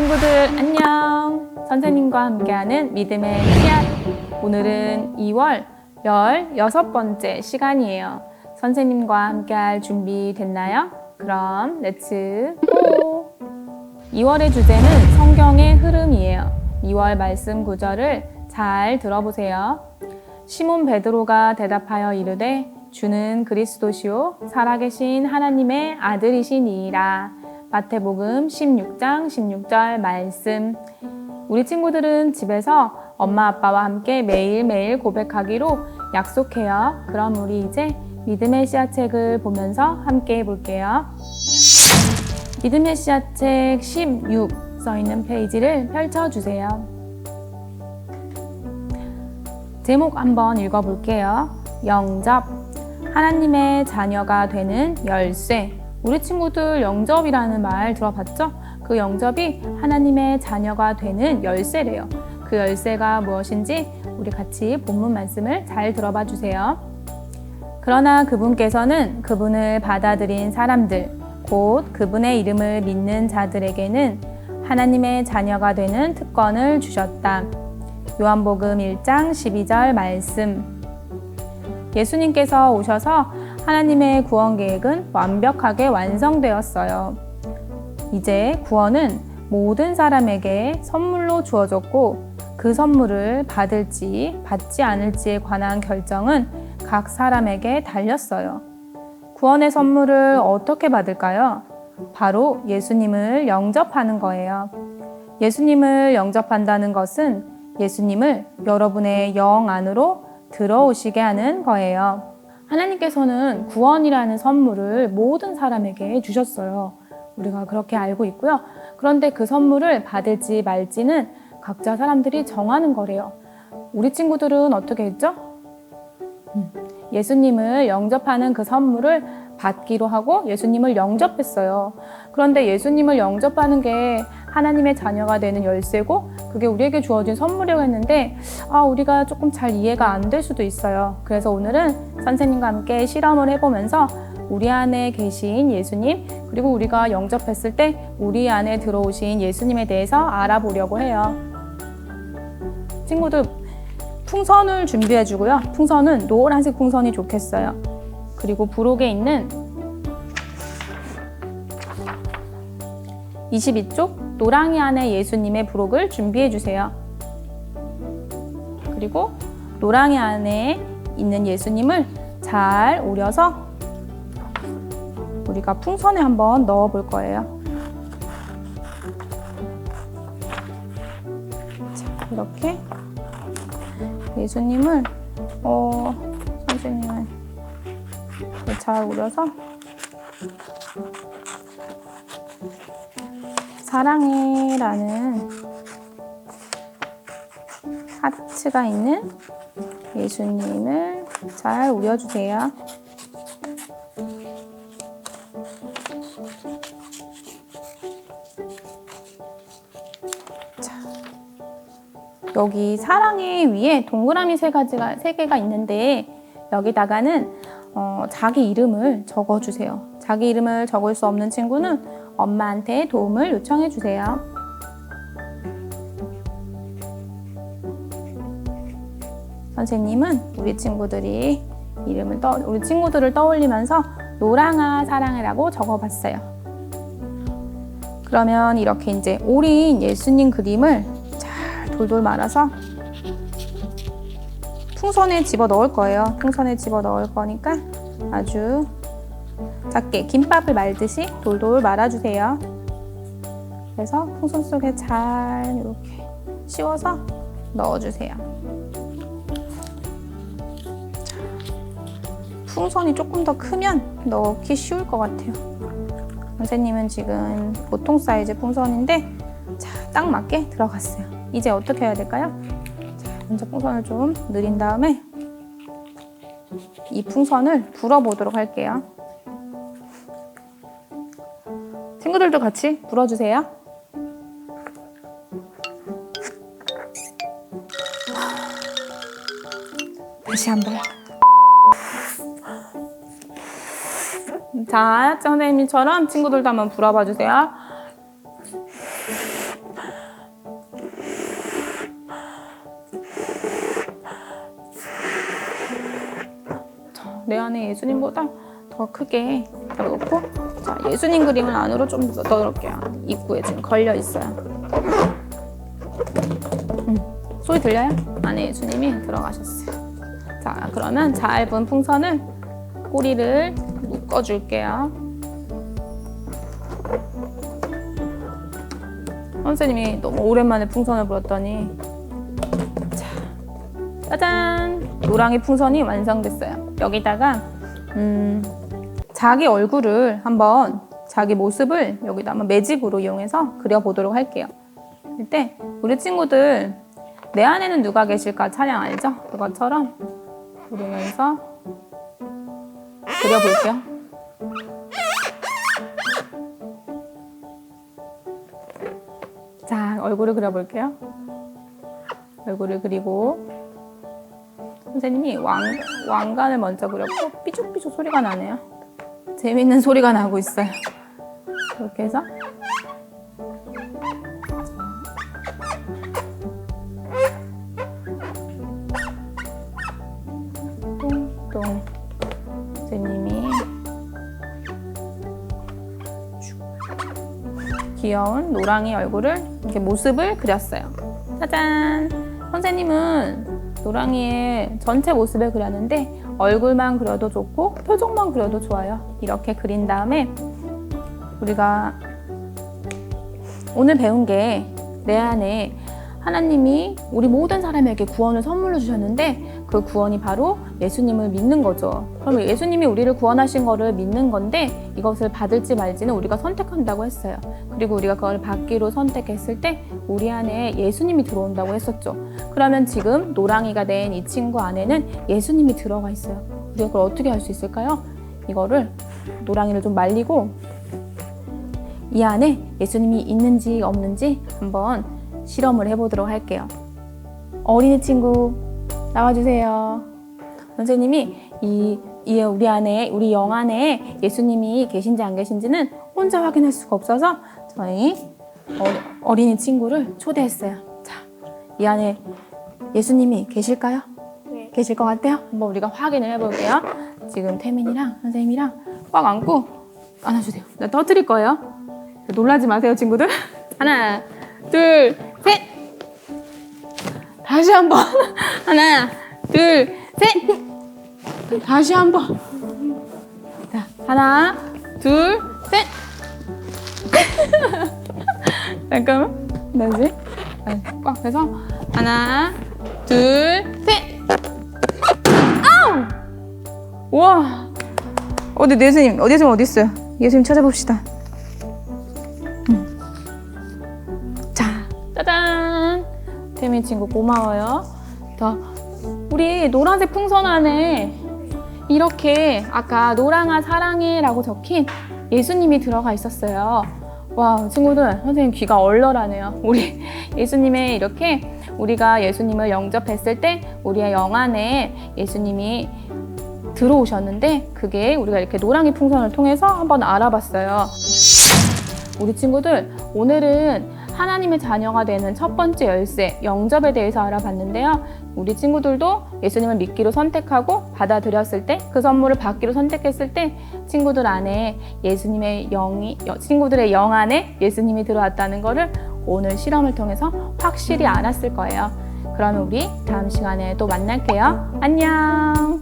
친구들 안녕. 선생님과 함께하는 믿음의 씨앗. 오늘은 2월 16번째 시간이에요. 선생님과 함께할 준비 됐나요? 그럼 렛츠 고! 2월의 주제는 성경의 흐름이에요. 2월 말씀 구절을 잘 들어보세요. 시몬 베드로가 대답하여 이르되 주는 그리스도시요 살아계신 하나님의 아들이시니이다. 마태복음 16장 16절 말씀. 우리 친구들은 집에서 엄마 아빠와 함께 매일매일 고백하기로 약속해요. 그럼 우리 이제 믿음의 씨앗책을 보면서 함께 해볼게요. 믿음의 씨앗책 16 써있는 페이지를 펼쳐주세요. 제목 한번 읽어볼게요. 영접. 하나님의 자녀가 되는 열쇠. 우리 친구들 영접이라는 말 들어봤죠? 그 영접이 하나님의 자녀가 되는 열쇠래요. 그 열쇠가 무엇인지 우리 같이 본문 말씀을 잘 들어봐 주세요. 그러나 그분께서는 그분을 받아들인 사람들, 곧 그분의 이름을 믿는 자들에게는 하나님의 자녀가 되는 특권을 주셨다. 요한복음 1장 12절 말씀. 예수님께서 오셔서 하나님의 구원 계획은 완벽하게 완성되었어요. 이제 구원은 모든 사람에게 선물로 주어졌고 그 선물을 받을지 받지 않을지에 관한 결정은 각 사람에게 달렸어요. 구원의 선물을 어떻게 받을까요? 바로 예수님을 영접하는 거예요. 예수님을 영접한다는 것은 예수님을 여러분의 영 안으로 들어오시게 하는 거예요. 하나님께서는 구원이라는 선물을 모든 사람에게 주셨어요. 우리가 그렇게 알고 있고요. 그런데 그 선물을 받을지 말지는 각자 사람들이 정하는 거래요. 우리 친구들은 어떻게 했죠? 음, 예수님을 영접하는 그 선물을 받기로 하고 예수님을 영접했어요. 그런데 예수님을 영접하는 게 하나님의 자녀가 되는 열쇠고 그게 우리에게 주어진 선물이라고 했는데 아 우리가 조금 잘 이해가 안 될 수도 있어요. 그래서 오늘은 선생님과 함께 실험을 해보면서 우리 안에 계신 예수님 그리고 우리가 영접했을 때 우리 안에 들어오신 예수님에 대해서 알아보려고 해요. 친구들 풍선을 준비해 주고요. 풍선은 노란색 풍선이 좋겠어요. 그리고 부록에 있는 22쪽 노랑이 안에 예수님의 부록을 준비해 주세요. 그리고 노랑이 안에 있는 예수님을 잘 오려서 우리가 풍선에 한번 넣어 볼 거예요. 자, 이렇게 예수님을 어 선생님은 잘 우려서 사랑해라는 하트가 있는 예수님을 잘 우려주세요. 자, 여기 사랑의 위에 동그라미 세 가지가 세 개가 있는데 여기다가는 어, 자기 이름을 적어주세요. 자기 이름을 적을 수 없는 친구는 엄마한테 도움을 요청해 주세요. 선생님은 우리 친구들이 이름을 떠, 우리 친구들을 떠올리면서 노랑아 사랑해라고 적어봤어요. 그러면 이렇게 이제 오린 예수님 그림을 잘 돌돌 말아서 풍선에 집어 넣을 거예요. 풍선에 집어 넣을 거니까 아주 작게 김밥을 말듯이 돌돌 말아주세요. 그래서 풍선 속에 잘 이렇게 씌워서 넣어주세요. 자, 풍선이 조금 더 크면 넣기 쉬울 것 같아요. 선생님은 지금 보통 사이즈 풍선인데 자, 딱 맞게 들어갔어요. 이제 어떻게 해야 될까요? 자, 먼저 풍선을 좀 늘린 다음에 이 풍선을 불어보도록 할게요. 친구들도 같이 불어주세요. 다시 한 번. 자, 선생님처럼 친구들도 한번 불어봐 주세요. 내 안에 예수님보다 더 크게 잡아놓고 자 예수님 그림을 안으로 좀더 넣을게요. 입구에 지금 걸려 있어요. 음, 소리 들려요? 안에 예수님이 들어가셨어요. 자 그러면 짧은 풍선을 꼬리를 묶어줄게요. 선생님이 너무 오랜만에 풍선을 불었더니 자, 짜잔! 노랑이 풍선이 완성됐어요. 여기다가 음, 자기 얼굴을 한번 자기 모습을 여기다 한번 매직으로 이용해서 그려보도록 할게요. 이때 우리 친구들 내 안에는 누가 계실까 차량 알죠? 그것처럼 그리면서 그려볼게요. 자, 얼굴을 그려볼게요. 얼굴을 그리고 선생님이 왕, 왕관을 먼저 그렸고 삐죽삐죽 소리가 나네요. 재밌는 소리가 나고 있어요. 이렇게 해서 똥똥 선생님이 귀여운 노랑이 얼굴을 이렇게 모습을 그렸어요. 짜잔! 선생님은 노랑이의 전체 모습을 그렸는데 얼굴만 그려도 좋고 표정만 그려도 좋아요. 이렇게 그린 다음에 우리가 오늘 배운 게 내 안에 하나님이 우리 모든 사람에게 구원을 선물로 주셨는데 그 구원이 바로 예수님을 믿는 거죠. 그럼 예수님이 우리를 구원하신 거를 믿는 건데 이것을 받을지 말지는 우리가 선택한다고 했어요. 그리고 우리가 그걸 받기로 선택했을 때 우리 안에 예수님이 들어온다고 했었죠. 그러면 지금 노랑이가 된 이 친구 안에는 예수님이 들어가 있어요. 우리가 그걸 어떻게 할 수 있을까요? 이거를 노랑이를 좀 말리고 이 안에 예수님이 있는지 없는지 한번 실험을 해보도록 할게요. 어린이 친구 나와주세요. 선생님이 이, 이 우리 안에 우리 영 안에 예수님이 계신지 안 계신지는 혼자 확인할 수가 없어서 저희 어, 린이 친구를 초대했어요. 자, 이 안에 예수님이 계실까요? 네. 계실 것 같아요? 한번 우리가 확인을 해볼게요. 지금 태민이랑 선생님이랑 꽉 안고 안아주세요. 나 터뜨릴 거예요. 놀라지 마세요, 친구들. 하나, 둘, 셋. 다시 한 번. 하나, 둘, 셋. 다시 한 번. 자, 하나, 둘, 셋. 잠깐만. 다시. 아니, 꽉 해서 하나, 둘, 셋. 아우! 우와. 어디 내 예수님? 어디 예수님 어디 있어요? 예수님 찾아봅시다. 자, 짜잔. 태민 친구 고마워요. 자, 우리 노란색 풍선 안에 이렇게 아까 노랑아 사랑해라고 적힌 예수님이 들어가 있었어요. 와, 친구들, 선생님 귀가 얼얼하네요. 우리 예수님의 이렇게 우리가 예수님을 영접했을 때 우리의 영 안에 예수님이 들어오셨는데 그게 우리가 이렇게 노랑이 풍선을 통해서 한번 알아봤어요. 우리 친구들 오늘은 하나님의 자녀가 되는 첫 번째 열쇠 영접에 대해서 알아봤는데요. 우리 친구들도 예수님을 믿기로 선택하고 받아들였을 때 그 선물을 받기로 선택했을 때 친구들 안에 예수님의 영이 여- 친구들의 영 안에 예수님이 들어왔다는 것을 오늘 실험을 통해서 확실히 알았을 거예요. 그러면 우리 다음 시간에 또 만날게요. 안녕.